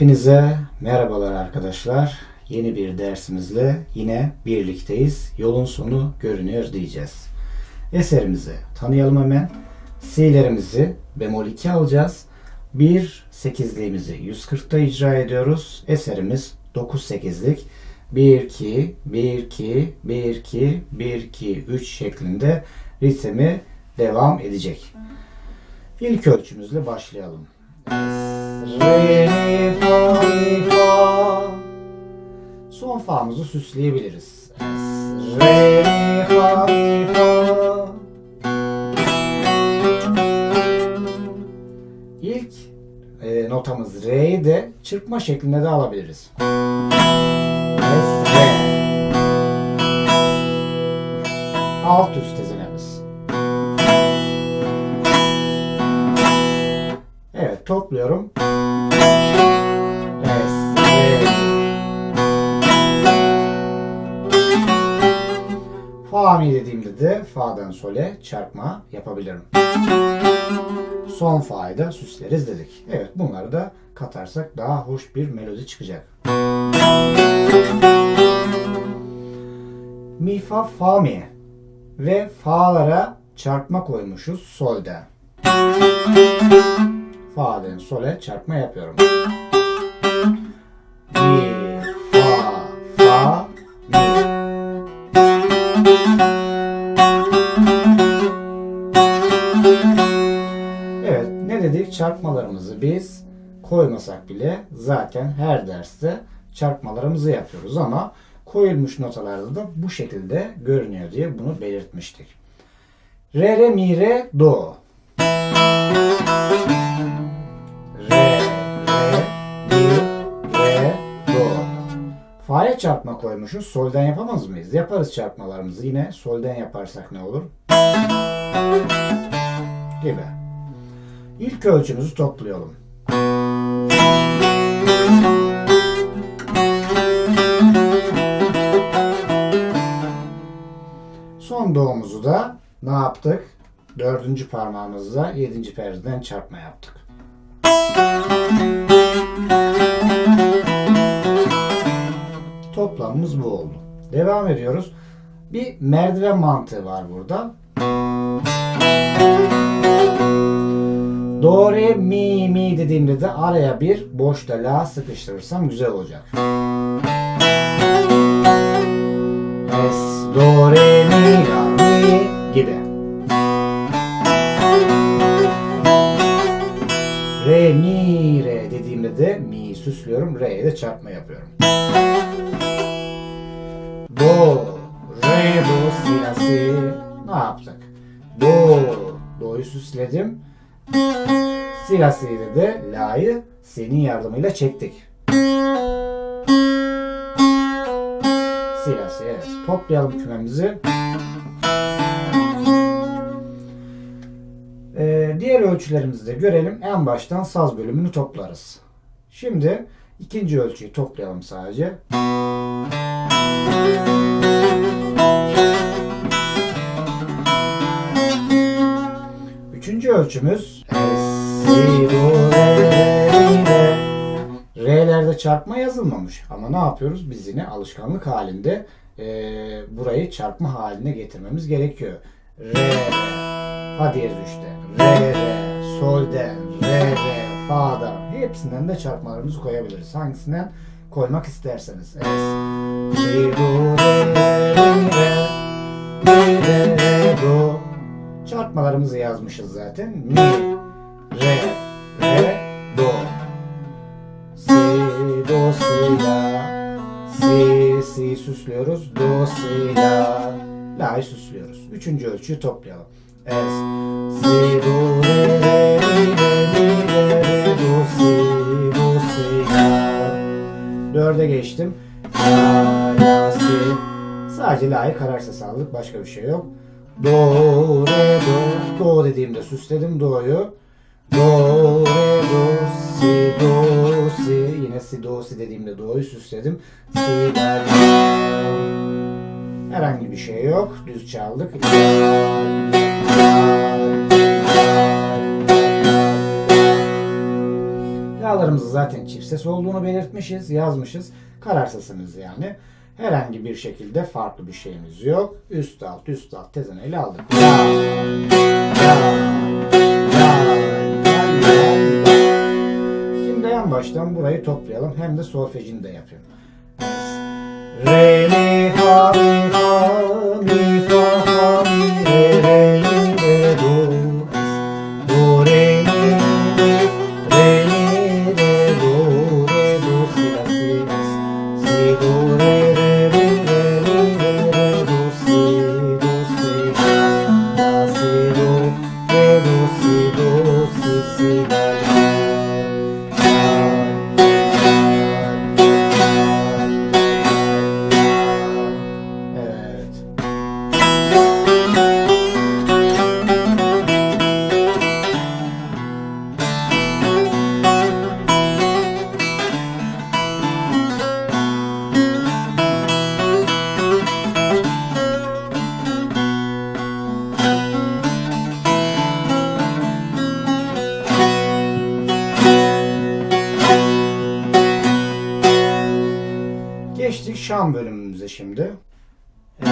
Hepinize merhabalar arkadaşlar. Yeni bir dersimizle yine birlikteyiz. Yolun sonu görünüyor diyeceğiz. Eserimizi tanıyalım hemen. C'lerimizi bemol 2 alacağız. 1 8'liğimizi 140'ta icra ediyoruz. Eserimiz 9 8'lik. 1 2 1 2 1 2 1 2 3 şeklinde ritmi devam edecek. İlk ölçümüzle başlayalım. Son fa'mızı süsleyebiliriz. İlk e, notamız re'yi de çırpma şeklinde de alabiliriz. Alt üst tezenemiz. Evet topluyorum. Fa mi dediğimde de fa'dan sole çarpma yapabilirim. Son fa'yı da süsleriz dedik. Evet bunları da katarsak daha hoş bir melodi çıkacak. Mi fa fa mi ve fa'lara çarpma koymuşuz solde. Fa'dan sole çarpma yapıyorum. Biz koymasak bile zaten her derste çarpmalarımızı yapıyoruz ama koyulmuş notalarda da bu şekilde görünüyor diye bunu belirtmiştik. Re re mi re do. Re re mi re do. Fa'ya çarpma koymuşuz. Solden yapamaz mıyız? Yaparız çarpmalarımızı. Yine solden yaparsak ne olur? Gibi. İlk ölçümüzü toplayalım. Son doğumuzu da ne yaptık? Dördüncü parmağımızla yedinci perdeden çarpma yaptık. Toplamımız bu oldu. Devam ediyoruz. Bir merdiven mantığı var burada. Do, re, mi, mi dediğimde de araya bir boşta la sıkıştırırsam güzel olacak. Es, do, re, mi, la, mi gibi. Re, mi, re dediğimde de mi süslüyorum. Re'ye de çarpma yapıyorum. Do, re, do, si, la, si. Ne yaptık? Do, do'yu süsledim. Si la de la'yı senin yardımıyla çektik. Si la evet. Toplayalım kümemizi. Ee, diğer ölçülerimizi de görelim. En baştan saz bölümünü toplarız. Şimdi ikinci ölçüyü toplayalım sadece. Üçüncü ölçümüz Re, re, mi, re. Re'lerde çarpma yazılmamış. Ama ne yapıyoruz? Biz yine alışkanlık halinde e, burayı çarpma haline getirmemiz gerekiyor. Re, re, fa diyez üçte. Re, re, solden, re, re, fa'dan. Hepsinden de çarpmalarımızı koyabiliriz. Hangisinden koymak isterseniz. Evet. Si, do, re, re, mi, re. Mi, re, re, do. Çarpmalarımızı yazmışız zaten. Mi, Üçüncü ölçüyü toplayalım. Es, si, do, re, re, re, re, re, do, si, do, si, la. Dörde geçtim. La, la, si. Sadece la'yı kararsız aldık. Başka bir şey yok. Do, re, do. Do dediğimde süsledim do'yu. Do, re, do, si, do, si. Yine si, do, si dediğimde do'yu süsledim. Si, la, la. Herhangi bir şey yok. Düz çaldık. La, la, la, la, la. Fa'larımızı zaten çift ses olduğunu belirtmişiz, yazmışız. Kararsızsınız yani. Herhangi bir şekilde farklı bir şeyimiz yok. Üst alt üst alt tezeneyle aldık. Şimdi en baştan burayı toplayalım. Hem de solfejini de yapıyorum. Re, mi, mi, fa, mi, fa, fa, mi, re, re, do. Do, re, mi, do, re, do, si, si. Si, do, re, do, si, do, si, si. Şam bölümümüze şimdi. Es,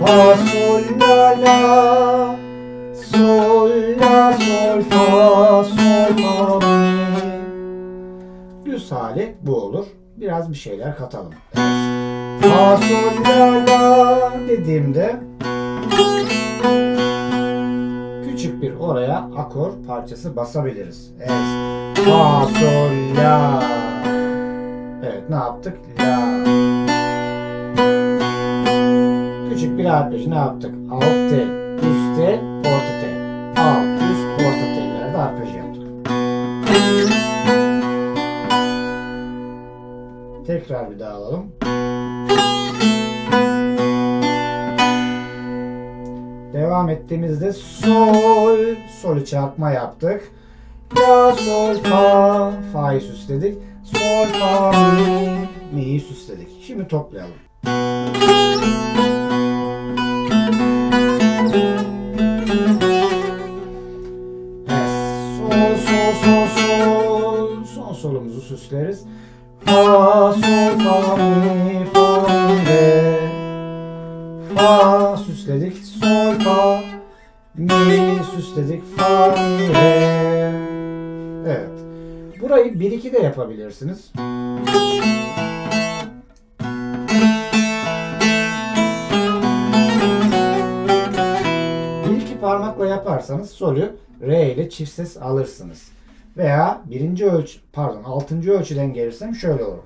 fa, sol, la, la, sol, la, sol, fa, sol, fa, mi. Düz hali bu olur. Biraz bir şeyler katalım. Es, fa, sol, la, la dediğimde küçük bir oraya akor parçası basabiliriz. Es, fa, sol, la. Evet ne yaptık? La. Küçük bir arpej ne yaptık? Alt tel, üst tel, orta tel. Alt, üst, orta tellerde arpej yaptık. Tekrar bir daha alalım. Devam ettiğimizde sol, solü çarpma yaptık. La, sol, fa, fa'yı süsledik. Sol, fa, mi, mi'yi süsledik. Şimdi toplayalım. Sol, sol, sol, sol. Son solumuzu süsleriz. Fa, sol, fa, mi, fa, re. Fa süsledik. Sol, fa, mi süsledik. Fa, mi, re. Evet. Burayı 1-2 de yapabilirsiniz. Yaparsanız solü re ile çift ses alırsınız. Veya birinci ölçü, pardon altıncı ölçüden gelirsem şöyle olur.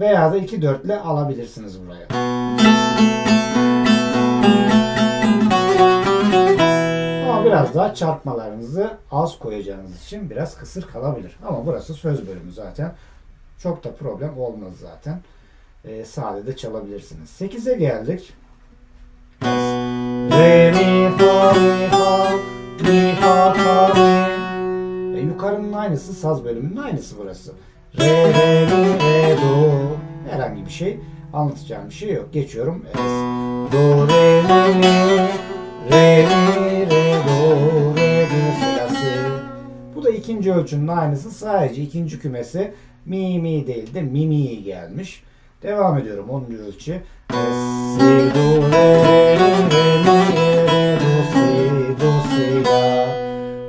Veya da iki dörtle alabilirsiniz buraya. Biraz daha çarpmalarınızı az koyacağınız için biraz kısır kalabilir. Ama burası söz bölümü zaten. Çok da problem olmaz zaten. Ee, sade de çalabilirsiniz. 8'e geldik. Re, mi, fa, mi, fa, mi, fa, fa, mi. E, yukarının aynısı, saz bölümünün aynısı burası. Re, re, mi, re, do. Herhangi bir şey anlatacağım bir şey yok. Geçiyorum. Es. Do, re, mi, mi, re, mi, re, ikinci ölçünün aynısı. Sadece ikinci kümesi mi, mi değil de mi, mi gelmiş. Devam ediyorum 10. ölçü. Si, do, re, re, mi, re, do, si, do, si, la.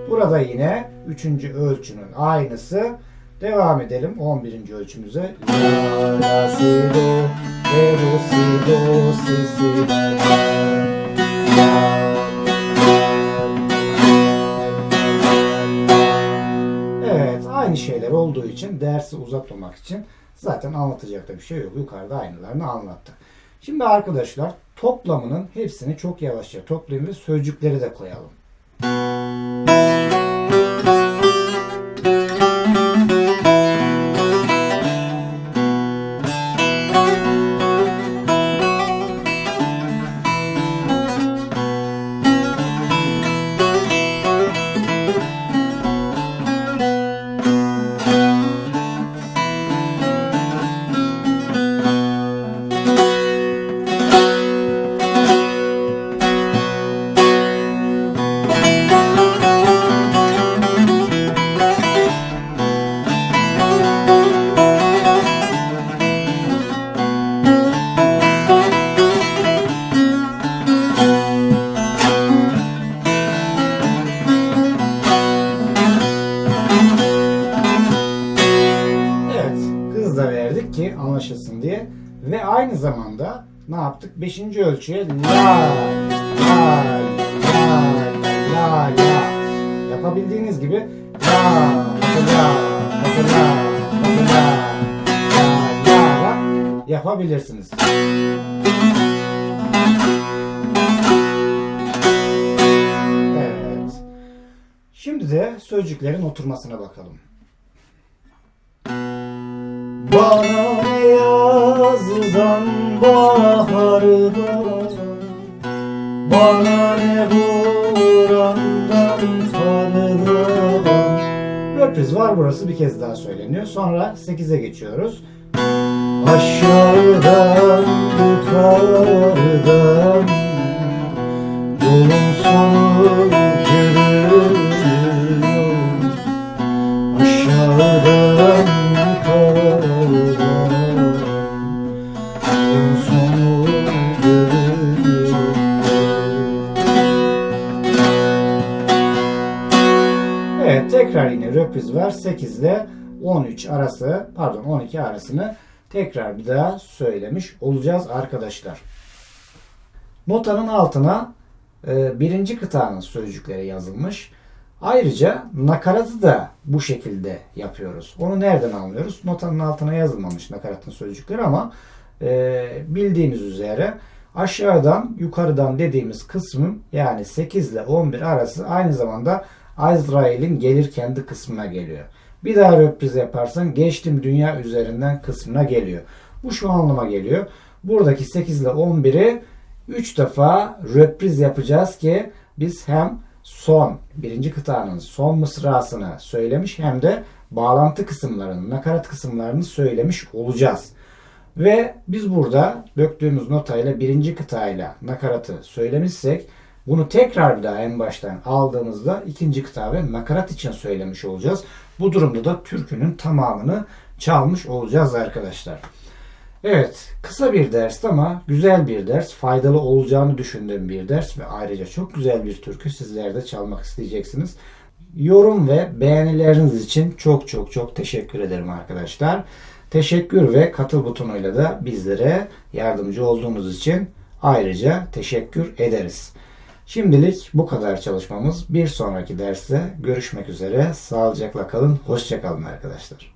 Burada yine 3. ölçünün aynısı. Devam edelim 11. ölçümüze. La, la, si, do, re, do, si, do, si, si, la. Olduğu için dersi uzatmamak için zaten anlatacak da bir şey yok. Yukarıda aynılarını anlattık. Şimdi arkadaşlar toplamının hepsini çok yavaşça toplayın ve sözcükleri de koyalım. Diye ve aynı zamanda ne yaptık? Beşinci ölçüye la la la la la yapabildiğiniz gibi la la la la la la yapabilirsiniz. Evet. Şimdi de sözcüklerin oturmasına bakalım. Bana ne yazdan bahardan Bana ne borandan kardan Röpriz var burası bir kez daha söyleniyor. Sonra 8'e geçiyoruz. Aşağıdan yukarıdan Tekrar yine röpriz var 8 ile 13 arası pardon 12 arasını tekrar bir daha söylemiş olacağız arkadaşlar. Notanın altına e, birinci kıtanın sözcükleri yazılmış. Ayrıca nakaratı da bu şekilde yapıyoruz. Onu nereden anlıyoruz? Notanın altına yazılmamış nakaratın sözcükleri ama e, bildiğiniz üzere aşağıdan yukarıdan dediğimiz kısmın yani 8 ile 11 arası aynı zamanda Azrail'in gelir kendi kısmına geliyor. Bir daha röpriz yaparsan geçtim dünya üzerinden kısmına geliyor. Bu şu anlama geliyor. Buradaki 8 ile 11'i 3 defa röpriz yapacağız ki biz hem son birinci kıtanın son mısrasını söylemiş hem de bağlantı kısımlarını, nakarat kısımlarını söylemiş olacağız. Ve biz burada döktüğümüz notayla birinci kıtayla nakaratı söylemişsek bunu tekrar bir daha en baştan aldığımızda ikinci kıta ve nakarat için söylemiş olacağız. Bu durumda da türkünün tamamını çalmış olacağız arkadaşlar. Evet, kısa bir ders ama güzel bir ders, faydalı olacağını düşündüğüm bir ders ve ayrıca çok güzel bir türkü sizler de çalmak isteyeceksiniz. Yorum ve beğenileriniz için çok çok çok teşekkür ederim arkadaşlar. Teşekkür ve katıl butonuyla da bizlere yardımcı olduğunuz için ayrıca teşekkür ederiz. Şimdilik bu kadar çalışmamız. Bir sonraki derste görüşmek üzere. Sağlıcakla kalın. Hoşçakalın arkadaşlar.